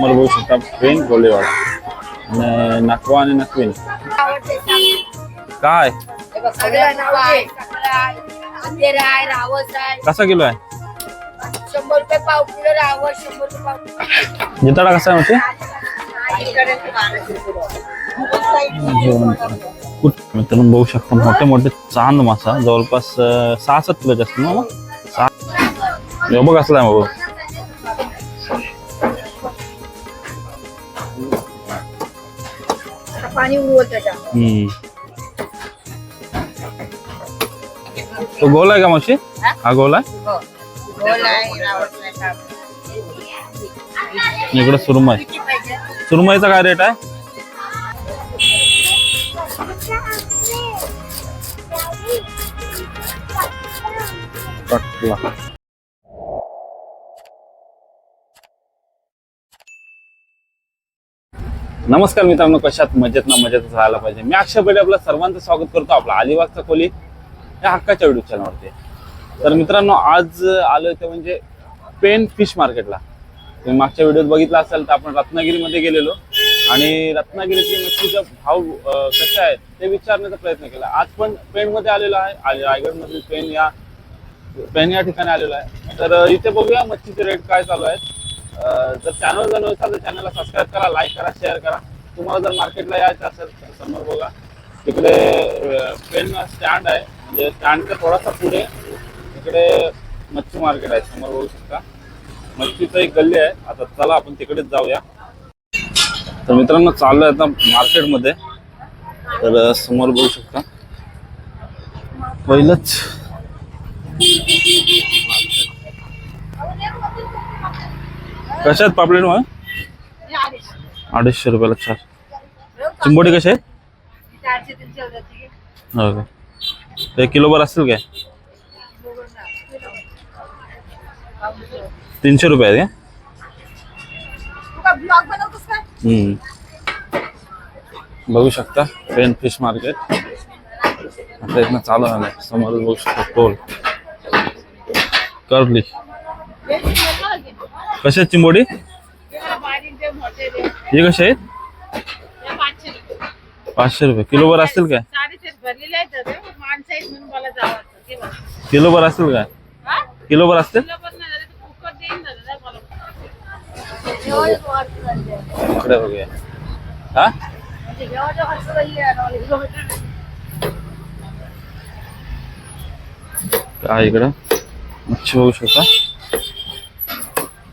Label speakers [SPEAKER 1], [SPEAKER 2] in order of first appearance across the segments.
[SPEAKER 1] मला बघू शकता पेन गोलेवाडा नाकवा आणि नाकवीन काय? कसा किलो आहे?
[SPEAKER 2] शंभर रुपये पाव किलो रावस शंभर रुपये पाव
[SPEAKER 1] जिताडा कसा आहे म्हणजे मित्रांनो बघू शकता मोठे मोठे चांद मासा जवळपास सहा सात किलोचे असतो ना? मग? सहा बघ असला आहे बाबा.
[SPEAKER 2] पाणी उडवत त्याच्या.
[SPEAKER 1] तो गोल आहे का मावशी? हा? गोल आहे?
[SPEAKER 2] हो.
[SPEAKER 1] इकडे सुरमई. सुरमईचा काय रेट आहे? कटला नमस्कार मित्रांनो कशात मजेत ना मजेत राहायला पाहिजे. मी अक्षय पहिले आपलं सर्वांचं स्वागत करतो आपला अलिबागचा खोली या हक्काच्या व्हिडिओ चॅनलवरती तर मित्रांनो आज आलो ते म्हणजे पेन फिश मार्केटला तुम्ही मागच्या व्हिडिओत बघितला असेल तर आपण रत्नागिरीमध्ये गेलेलो. आणि रत्नागिरीचे मच्छीचे भाव कसे आहेत ते विचारण्याचा प्रयत्न केला. आज पण पेणमध्ये आलेलो आहे. आणि रायगडमधील पेन या पेन या ठिकाणी आलेलो आहे. तर इथे बघूया मच्छीचे रेट काय चालू आहेत. जर चॅनल जर नसेल तर चॅनलला सबस्क्राईब करा लाईक करा शेअर करा. तुम्हाला जर मार्केटला यायचं असेल तर समोर बघा. तिकडे पेन स्टँड आहे. म्हणजे स्टँडच्या थोडासा पुढे तिकडे मच्छी मार्केट आहे. समोर बघू शकता. मच्छीचं एक गल्ली आहे. आता चला आपण तिकडेच जाऊया. तर मित्रांनो चाललोय आता मार्केटमध्ये तर समोर बघू शकता. पहिलंच कशात पापलेट मग? अडीचशे रुपयाला चार. चिंबोडी कसे आहेत हो का ते किलोभर असतील काय? तीनशे रुपये आहेत का? हम्म. बघू शकता, पेन फ़िश मार्केट. आता इथनं चालू झालंय समोर बघू शकता कशा चिंबोडी? हे कसे आहेत? पाचशे रुपये. किलोभर असतील काय? किलोभर असतील काय? किलोभर असतील? इकडे बघूया. हा? काय इकडं? मच्छी बघू शकता.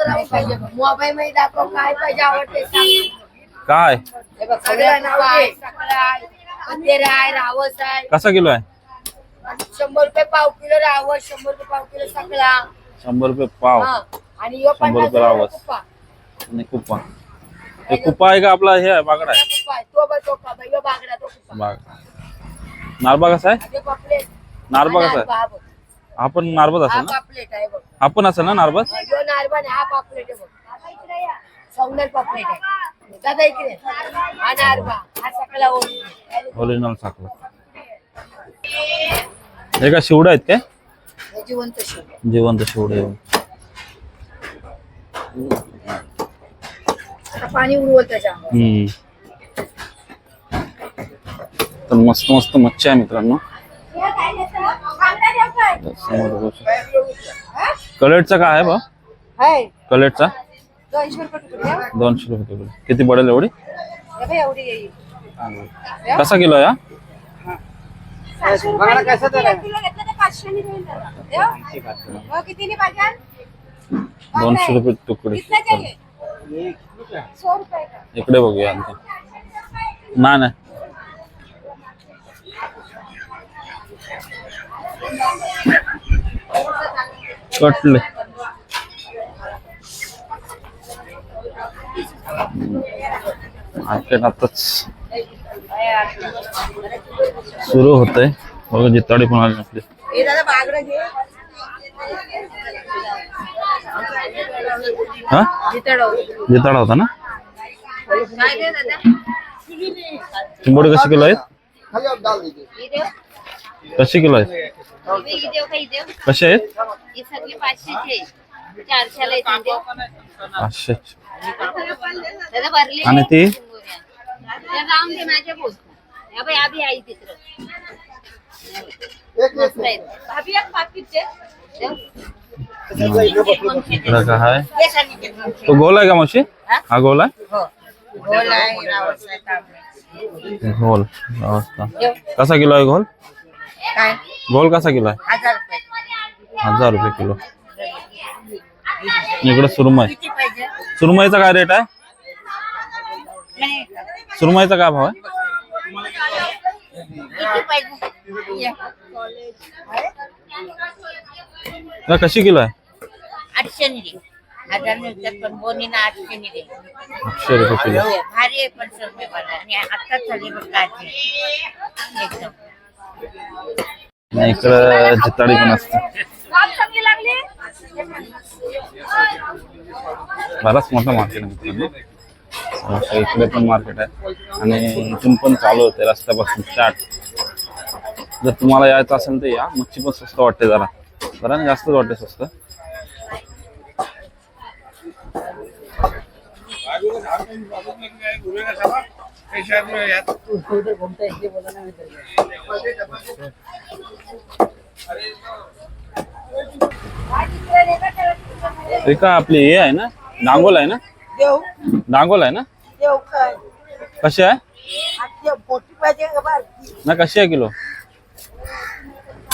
[SPEAKER 2] मोबाईल मध्ये दाखव काय पाहिजे आवडते सांग.
[SPEAKER 1] काय?
[SPEAKER 2] हे बघ, सगळं नाव आहे. रावस
[SPEAKER 1] कसा किलो आहे?
[SPEAKER 2] शंभर रुपये पाव किलो रावस शंभर रुपये पाव किलो सगळा.
[SPEAKER 1] शंभर रुपये पाव.
[SPEAKER 2] हा. आणि यो
[SPEAKER 1] शंभर
[SPEAKER 2] पन्नास
[SPEAKER 1] रुपये रावस.
[SPEAKER 2] कुप्पा.
[SPEAKER 1] आणि कुप्पा हे कुप्पा आहे का आपला? हे आहे बागडा
[SPEAKER 2] हा
[SPEAKER 1] आहे.
[SPEAKER 2] कुप्पा आहे. तो का यो बागडा तो कुप्पा
[SPEAKER 1] बाग नारबा कसा आहे?
[SPEAKER 2] आणि पापलेट
[SPEAKER 1] नारबा कसा
[SPEAKER 2] नारबा,
[SPEAKER 1] आहे?
[SPEAKER 2] हा बघ.
[SPEAKER 1] हा पण नारबत
[SPEAKER 2] हा
[SPEAKER 1] असेल ना?
[SPEAKER 2] पापलेट आहे बघ.
[SPEAKER 1] हा पण असेल ना नारबत
[SPEAKER 2] हा, यो नारबा आणि हा पापलेट आहे बघ. सौंदर पापलेट आहे. दादा इकडे हा नारबा हा सगळा ओरिजिनल.
[SPEAKER 1] ओरिजिनल साखर हे का शिवडा आहेत काय?
[SPEAKER 2] जिवंत शिव
[SPEAKER 1] जिवंत शिवडे
[SPEAKER 2] आता पाणी उडवत
[SPEAKER 1] हम्म. तर मस्त मस्त मच्छी आहे मित्रांनो. तर समोर बघू. शकता. कलेटचा काय आहे बा?
[SPEAKER 2] हाय.
[SPEAKER 1] कलेटचा
[SPEAKER 2] दोनशे रुपये तुकडे.
[SPEAKER 1] दोनशे रुपये किलो किती पडेल एवढी?
[SPEAKER 2] हे बघ, एवढी येईल.
[SPEAKER 1] कसा किलो आहे
[SPEAKER 2] किलो घेतलं तर पाचशेने होईल दादा. देव? हो, कितीने पाहिजे?
[SPEAKER 1] दोनशे रुपये तुकडे.
[SPEAKER 2] कितना चाहिए सौ रुपये का?
[SPEAKER 1] इकडे बघूया आणखी. नाही नाही. कटले मार्केट आताच सुरू होतंय बघा जिताडी पण आली आपली
[SPEAKER 2] हे दादा बागडं घे
[SPEAKER 1] हा?
[SPEAKER 2] जितडव.
[SPEAKER 1] जिताडा होता ना।
[SPEAKER 2] काय दे दादा
[SPEAKER 1] चिंबोडी कशी किलो आहेत
[SPEAKER 2] ही देव
[SPEAKER 1] कशी किलो आहेत
[SPEAKER 2] ही? देव काही देव
[SPEAKER 1] कसे आहेत?
[SPEAKER 2] ही दादा भरले
[SPEAKER 1] आणि ती?
[SPEAKER 2] आहेत. हे.
[SPEAKER 1] तो गोल आहे का मावशी?
[SPEAKER 2] हा?
[SPEAKER 1] गोल आहे?
[SPEAKER 2] हो. गोल.
[SPEAKER 1] कसा किलो आहे घोल
[SPEAKER 2] काय?
[SPEAKER 1] घोल कसा किलो? आहे
[SPEAKER 2] हजार रुपये
[SPEAKER 1] हजार रुपये किलो. इकडे सुरमई.
[SPEAKER 2] किती पाहिजे
[SPEAKER 1] सुरमईचा काय रेट आहे?
[SPEAKER 2] नाही.
[SPEAKER 1] सुरमईचा काय भाव आहे?
[SPEAKER 2] किती पाहिजे ये.
[SPEAKER 1] का कशी किलो आहे?
[SPEAKER 2] आठशे दे. हजार मिळतात पण बोनीना आठशे दे.
[SPEAKER 1] आठशे रुपये किलो.
[SPEAKER 2] भारी आहे पण रुपये मला आणि आत्ताच झाली बघ काढली एकदम.
[SPEAKER 1] आणि इकडं जिताडी पण असते. बराच मोठा मार्केट आहे इकडे पण मार्केट आहे. आणि इथून पण चालू होते रस्त्यापासून चाट जर तुम्हाला यायचं असेल तर या. मच्छी पण स्वस्त वाटते जरा. जरा जास्तच वाटते स्वस्त. हे का आपली हे आहे ना? डांगोल आहे ना?
[SPEAKER 2] देऊ
[SPEAKER 1] डांगोल आहे ना?
[SPEAKER 2] देऊ काय?
[SPEAKER 1] कशी आहे?
[SPEAKER 2] आजची मोठी पाहिजे का बारकी?
[SPEAKER 1] ना कशी आहे किलो?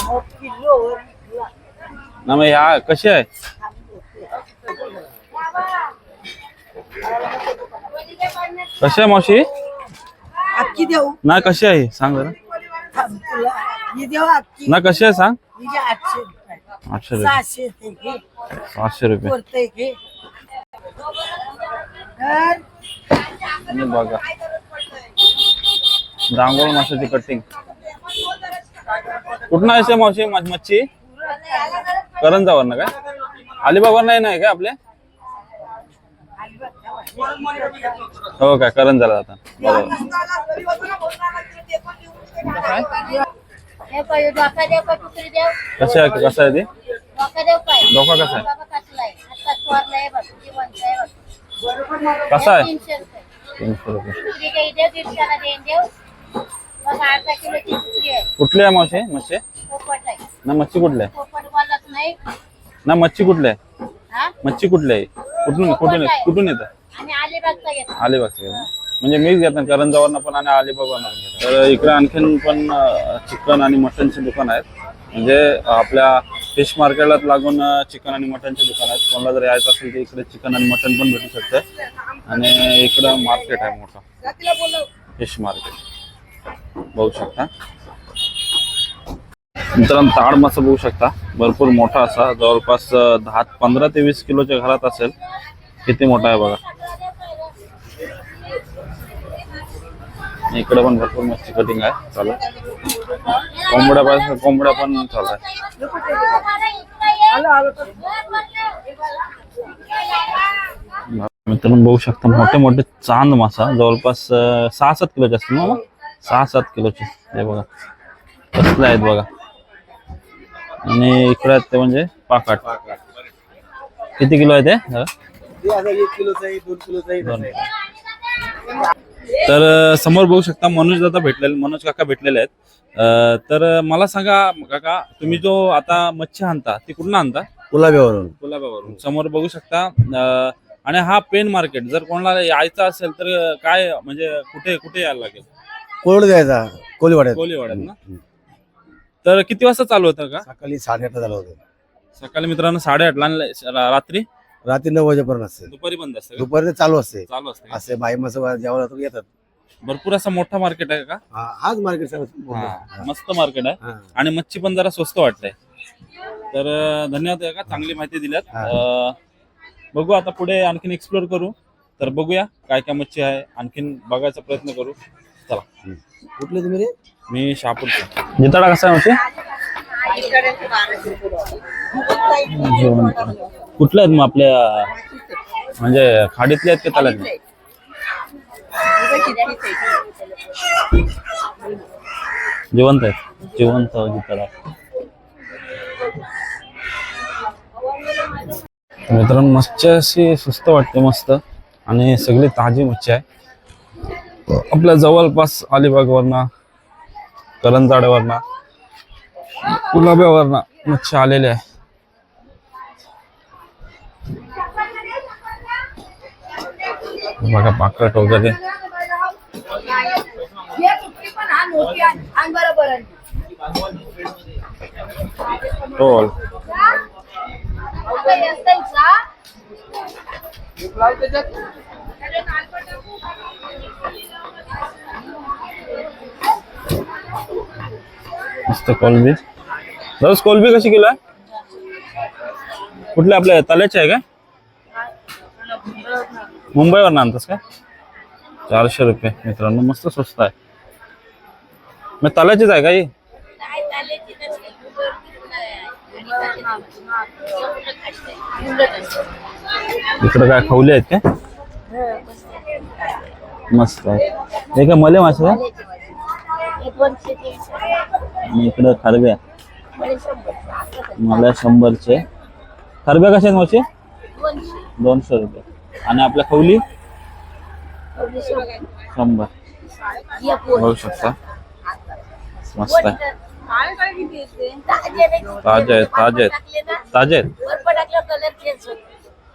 [SPEAKER 2] मोठी किलो
[SPEAKER 1] ना मग ह्या कशी आहे? कशी आहे मावशी?
[SPEAKER 2] आजची देऊ.
[SPEAKER 1] ना कशी आहे? सांग जरा
[SPEAKER 2] थांब तुला ही देऊ आजची
[SPEAKER 1] ना कशी आहे सांग.
[SPEAKER 2] आठशे रुपये.
[SPEAKER 1] आठशे रुपये.
[SPEAKER 2] सहाशे ते घे.
[SPEAKER 1] रुपये.
[SPEAKER 2] करते घे. तर
[SPEAKER 1] आणि बघा. डांगोळ माशाची कटिंग कुठं आहे मावशी मच्छी करंजावर ना काय अलिबागवर नाही नाही काय आपल्या हो
[SPEAKER 2] का? टुकडी देव.
[SPEAKER 1] कसं आहे कसं आहे ते?
[SPEAKER 2] डोका
[SPEAKER 1] कसा आहे?
[SPEAKER 2] आता
[SPEAKER 1] कसा आहे?
[SPEAKER 2] तीनशे रुपये.
[SPEAKER 1] कुठली आहे मावशी? मच्छी? ना मच्छी कुठली आहे? ना मच्छी कुठली आहे?
[SPEAKER 2] हा?
[SPEAKER 1] मच्छी कुठली आहे? कुठून कुठून कुठून येतं
[SPEAKER 2] आणि अलिबागचा घेतो.
[SPEAKER 1] अलिबागचं घेतो. म्हणजे मीच घेतो करंजावरनं पण आणि अलिबागवरनं पण घेतो. तर इकडे आणखीन पण चिकन आणि मटनचे दुकान आहेत. म्हणजे आपल्या फिश मार्केटला लागून चिकन आणि मटनचे दुकान आहेत. कोणाला जर यायचं असेल तर इकडे चिकन आणि मटन पण भेटू शकते. आणि इकडं मार्केट आहे मोठं. Fish market. बघू शकता. मित्रांनो ताड मासा बघू शकता. भरपूर मोठा असा जवळपास दहा पंधरा ते वीस किलोच्या घरात असेल. किती मोठा आहे बघा. इकडे पण भरपूर मस्त कटिंग आहे. चालू कोंबड्या पाहिजे कोंबड्या पण चालू आहे. मित्रांनो बघू शकता मोठे मोठे चांद मासा जवळपास सहा सात किलोचे असतील ना? सहा सात किलोचे. हे बघा. कसले आहेत बघा. आणि इकडे ते म्हणजे पाकाट. किती किलो आहे ते? दोन. तर समोर बघू शकता मनोज दादा भेटलेले मनोज काका भेटलेले आहेत. तर मला सांगा काका तुम्ही जो आता मच्छी आणता ती कुठून आणता?
[SPEAKER 3] गुलाब्यावरून
[SPEAKER 1] गुलाबावरून. समोर बघू शकता आणि हा पेन मार्केट जर कोणाला यायचं असेल तर काय म्हणजे कुठे कुठे यायला लागेल?
[SPEAKER 3] कोरड द्यायचा कोलीवाड्यात.
[SPEAKER 1] कोलीवाड्यात ना? तर किती वाजता चालू होतं का?
[SPEAKER 3] सकाळी साडेआठ झालं होतं.
[SPEAKER 1] सकाळी मित्रांनो साडेआठला आणि रा- रात्री?
[SPEAKER 3] रात्री नऊ वाजेपर्यंत असते.
[SPEAKER 1] दुपारी बंद असतं का?
[SPEAKER 3] दुपारी ते चालू असते.
[SPEAKER 1] चालू असते का?
[SPEAKER 3] असे बाई माणसं जातो येतात.
[SPEAKER 1] भरपूर असा मोठा मार्केट आहे का?
[SPEAKER 3] हा, हाच मार्केट
[SPEAKER 1] हा, मस्त मार्केट आहे. आणि मच्छी पण जरा स्वस्त वाटते तर अं, धन्यवाद का चांगली माहिती दिल्यात.
[SPEAKER 3] हा.
[SPEAKER 1] अं, बघू आता पुढे आणखीन एक्सप्लोर करू. तर बघूया काय काय मच्छी आहे. आणखीन बघायचा प्रयत्न करू. चला.
[SPEAKER 3] कुठले तुम्ही रे?
[SPEAKER 1] मी शहापूरचा. जिताडा कसा आहे मच्छी कुठल्या आहेत मग आपल्या म्हणजे खाडीतले आहेत की तलातले जिवंत आहेत. जिवंत जिताडा मित्रांनो मच्छी अशी सुस्त वाटते मस्त. आणि सगळी ताजी मच्छी आहे. आपल्या जवळपास अलिबागवरनं करंजाड्यावरनं कुलाब्यावरनं मच्छी आलेले आहे. बघा पाकट वगैरे टोल. मस्त कोलबी रोज कोलबी कशी किलो आहे कुठल्या आपल्या तल्याची आहे काय? मुंबईवर आणतोस काय? चारशे रुपये. मित्रांनो मस्त स्वस्त आहे. मग तल्याचीच आहे का ही.
[SPEAKER 2] उलट असतं.
[SPEAKER 1] इकडे काय खवले आहेत मस्त आहे. हे मले मासे आहे. आणि इकडं खरब्या
[SPEAKER 2] मला शंभर.
[SPEAKER 1] मला शंभरचे खरब्या कशा आहेत
[SPEAKER 2] दोनशे.
[SPEAKER 1] दोनशे रुपये आणि आपल्या खवली
[SPEAKER 2] एवढी शंभर.
[SPEAKER 1] बघू शकता मस्त आहे
[SPEAKER 2] ताजे नाही.
[SPEAKER 1] ताजे आहेत ताजे आहेत
[SPEAKER 2] टाकले ना,
[SPEAKER 1] ताजे आहेत
[SPEAKER 2] बर्फ टाकल्यावर कलर चेंज होतो.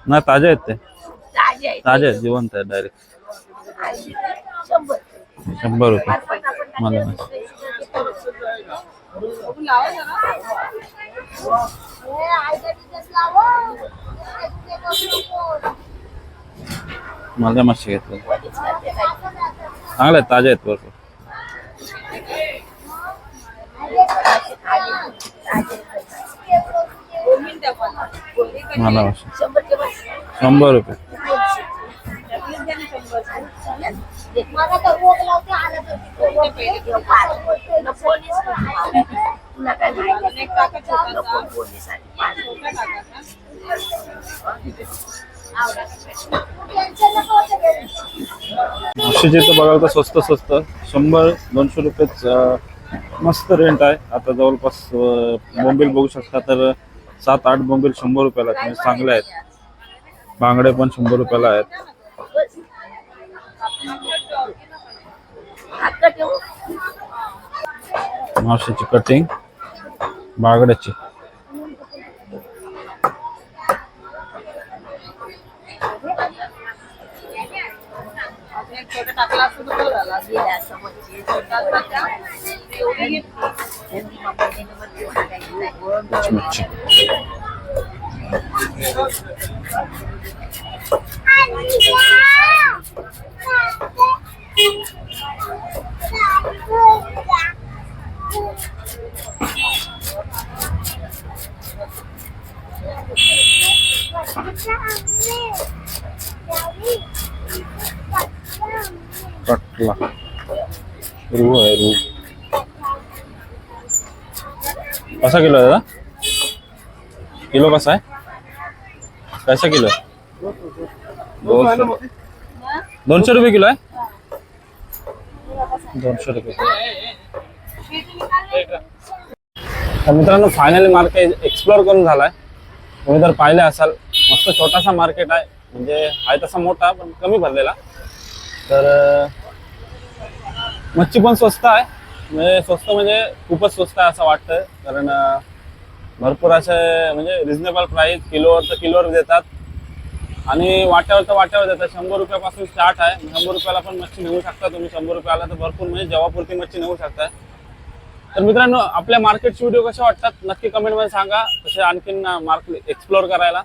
[SPEAKER 1] नाही ताजे आहेत ते
[SPEAKER 2] ताजे आहे.
[SPEAKER 1] ताजे आहेत जिवंत आहेत डायरेक्ट
[SPEAKER 2] आणि शंभर.
[SPEAKER 1] शंभर रुपये मला माझ्या मच्छी घेतलं. चांगले आहेत ताजे आहेत भरपूर मला शंभर रुपये.
[SPEAKER 2] मला तर रोग लावते आला तर रोग पोलीस नको. तुला काय माहिती? नको पोलीस आणि पाड.
[SPEAKER 1] मच्छीचे तर स्वस्त स्वस्त शंभर दोनशे रुपयेच अं, मस्त रेंट आहे आता जवळपास अं, बोंबील बघू शकता तर सात आठ बोंबील शंभर रुपयाला आहेत म्हणजे चांगले आहेत बांगडे पण शंभर रुपयाला आहेत. माशाची कटिंग बागड्याची
[SPEAKER 2] गेल्या
[SPEAKER 1] कटला रू आहे रू। कसा किलो आहे दादा? किलो कसा आहे कैसा किलो आहे दोनशे। रुपये. किलो आहे दोनशे रुपये। तर मित्रांनो फायनली मार्केट एक्सप्लोर झालाय. तुम्ही जर पाहिले असाल, मस्त छोटासा मार्केट आहे. म्हणजे आहे तसा मोठा, पण कमी भरलेला. तर मच्छी पण स्वस्त आहे. म्हणजे स्वस्त म्हणजे खूपच स्वस्त आहे असं वाटतं कारण भरपूर असे म्हणजे रिझनेबल प्राईस किलोवर तर किलोवर देतात. आणि वाट्यावर तर वाट्यावर देतात. शंभर रुपयापासून स्टार्ट आहे. शंभर रुपयाला पण मच्छी नेऊ शकता तुम्ही. शंभर रुपयाला तर भरपूर म्हणजे जेव्हापुरती मच्छी नेऊ शकता तर मित्रांनो आपल्या मार्केटचे व्हिडिओ कसे वाटतात? नक्की कमेंटमध्ये सांगा. तसे आणखीन मार्केट एक्सप्लोअर करायला.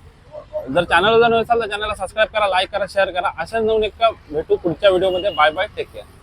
[SPEAKER 1] जर चॅनल जर नसाल तर चॅनलला सबस्क्राईब करा लाईक करा शेअर करा. अशाच नवीन एक भेटू पुढच्या व्हिडिओमध्ये बाय बाय टेक केअर